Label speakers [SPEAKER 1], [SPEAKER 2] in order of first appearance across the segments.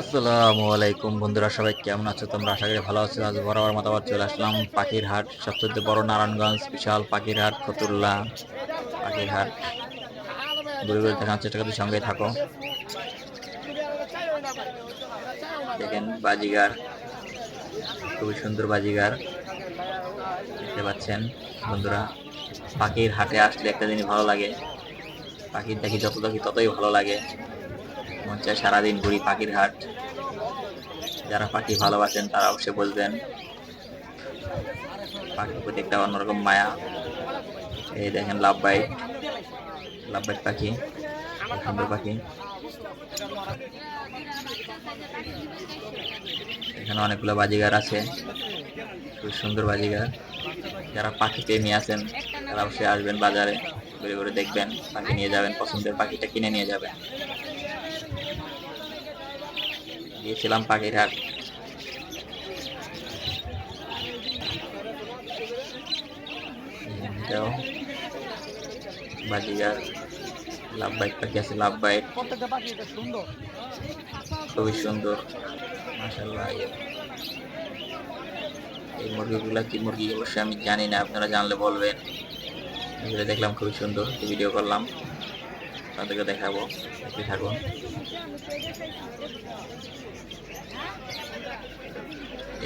[SPEAKER 1] আসসালামু আলাইকুম বন্ধুরা, সবাই কেমন আছো তোমরা? আশা করি ভালো আছো। আজ বরাবর মতো আবার চলে আসলাম পাখির হাট সবচেয়ে বড় নারায়ণগঞ্জ বিশাল পাখির হাট ফতুল্লা পাখির হাট ঘুরে ঘুরে দেখানোর চেষ্টা করতে সঙ্গে থাকো। দেখেন বাজিগার, খুবই সুন্দর বাজিগার। দেখতে পাচ্ছেন বন্ধুরা, পাখির হাটে আসলে একটা জিনিস ভালো লাগে। পাখির দেখি যত দেখি ততই ভালো লাগে। মন সারাদিন ঘুরি পাখির হাট। যারা পাখি ভালোবাসেন, তারা অবশ্যই বলবেন, পাখির প্রতি একটা অন্যরকম মায়া। এই দেখেন লাভ বাইট লাভ বাইট পাখি সুন্দর পাখি। এখানে অনেকগুলো বাজিগার আছে, খুব সুন্দর বাজিগার। যারা পাখি প্রেমী আছেন তারা অবশ্যই আসবেন বাজারে, ঘুরে ঘুরে দেখবেন, পাখি নিয়ে যাবেন, পছন্দের পাখিটা কিনে নিয়ে যাবেন। গিয়েছিলাম পাখির হাট এটাও বাজিগার লাভ বাইট, পাখি আছে লাভ
[SPEAKER 2] সুন্দর
[SPEAKER 1] খুবই সুন্দর এই মুরগিগুলা কি মুরগি অবশ্যই আমি জানি না, আপনারা জানলে বলবেন। দেখলাম খুবই সুন্দর ভিডিও করলাম। আপনাদেরকে দেখাবো, দেখতে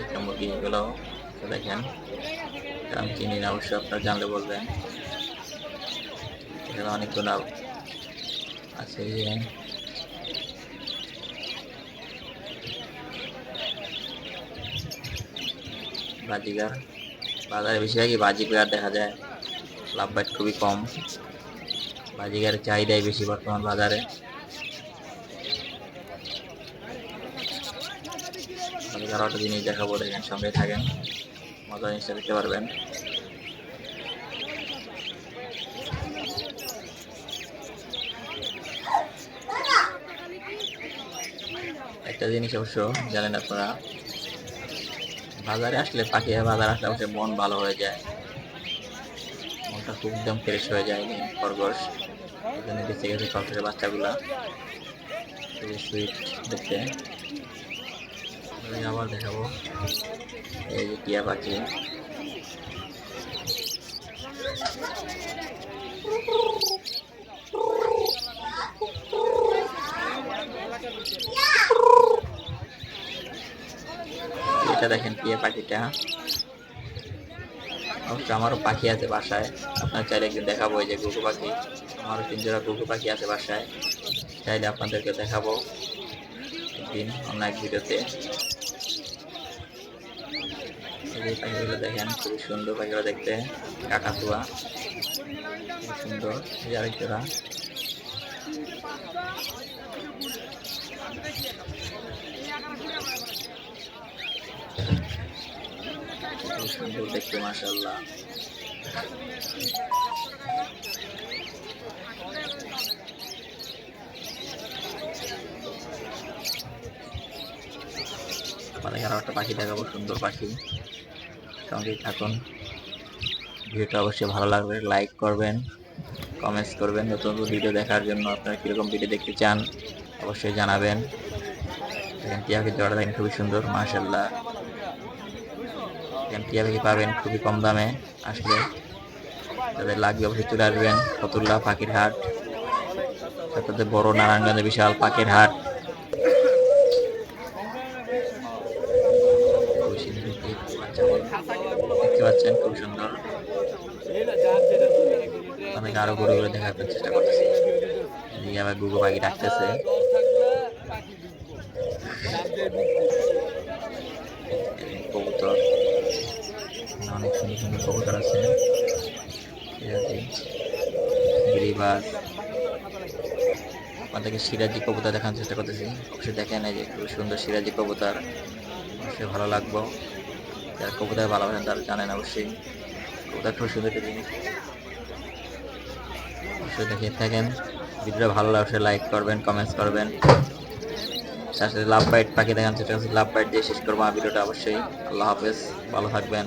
[SPEAKER 1] একটা মুরগি এগুলো? দেখেন আমি চিনি না, অবশ্যই আপনারা জানলে বলবেন। এখানে অনেকগুলো আছে। বাজিগার। বাজারে বেশিরভাগই বাজিগার দেখা যায়। লাভ বাইট খুবই কম। বাজিগারের চাহিদাই বেশি বর্তমান বাজারে। বাজিগার একটা জিনিস দেখাবো, দেখেন, সঙ্গে থাকেন। মজা জিনিসটা দেখতে পারবেন। একটা জিনিস অবশ্য জানেন আপনারা, বাজারে আসলে পাখি বাজার আসলে অবশ্যই মন ভালো হয়ে যায়। মনটা খুব একদম ফ্রেশ হয়ে যায় খরগোশ। এখানে বেঁচে গেছে খরগোশের বাচ্চাগুলা। খুবই সুইট দেখতে। আবার দেখাবো। এই যে টিয়া পাখি। এটা দেখেন টিয়া পাখিটা। অবশ্য আমারও পাখি আছে বাসায়। আপনার চাইলে একদিন দেখাবো এই যে গুগু পাখি। আমারও তিন জোড়া গুগু পাখি আছে বাসায়। চাইলে আপনাদেরকে দেখাবো একদিন অন্য এক ভিডিওতে। এই পাখিগুলো দেখেন, খুবই সুন্দর পাখিগুলো দেখতে। কাকাতুয়া খুব সুন্দর আরেক জোড়া সুন্দর দেখতে মাসাল্লাহ একটা পাখি দেখাবো, সুন্দর পাখি। সঙ্গেই থাকুন। ভিডিওটা অবশ্যই ভালো লাগবে, লাইক করবেন, কমেন্টস করবেন। নতুন নতুন ভিডিও দেখার জন্য আপনারা কীরকম ভিডিও দেখতে চান, অবশ্যই জানাবেন। দেখেন টিয়া পাখির জোড়া দেখেন খুবই সুন্দর মাসাল্লাহ টিয়া পাখি পাবেন? খুবই কম দামে আসলে। তাদের লাগবে অবশ্যই চলে আসবেন। ফতুল্লা পাখির হাট তাতে বড় নারায়ণগঞ্জে বিশাল পাখির হাট দেখতে পাচ্ছেন, খুব সুন্দর। অনেকে আরও ঘুরে ঘুরে দেখার চেষ্টা করতেছি। আবার গুগু পাখি ডাকতেছে কবুতর অনেক সুন্দর সুন্দর কবুতর আছে। গিরিবাস আপনাদেরকে সিরাজি কবুতর দেখানোর চেষ্টা করতেছি। অবশ্যই দেখেন এই যে খুব সুন্দর সিরাজি কবুতর। অবশ্যই ভালো লাগবো। যারা কবুতর ভালোবাসেন তারা জানেন অবশ্যই। কবুতর খুব সুন্দর একটা জিনিস। অবশ্যই দেখে থাকেন। ভিডিওটা ভালো লাগলে লাইক করবেন কমেন্টস করবেন। তার সাথে লাভ বাইট পাখি দেখান সেটা লাভ বাইট দিয়ে শেষ করব ভিডিওটা অবশ্যই। আল্লাহ হাফেজ। ভালো থাকবেন।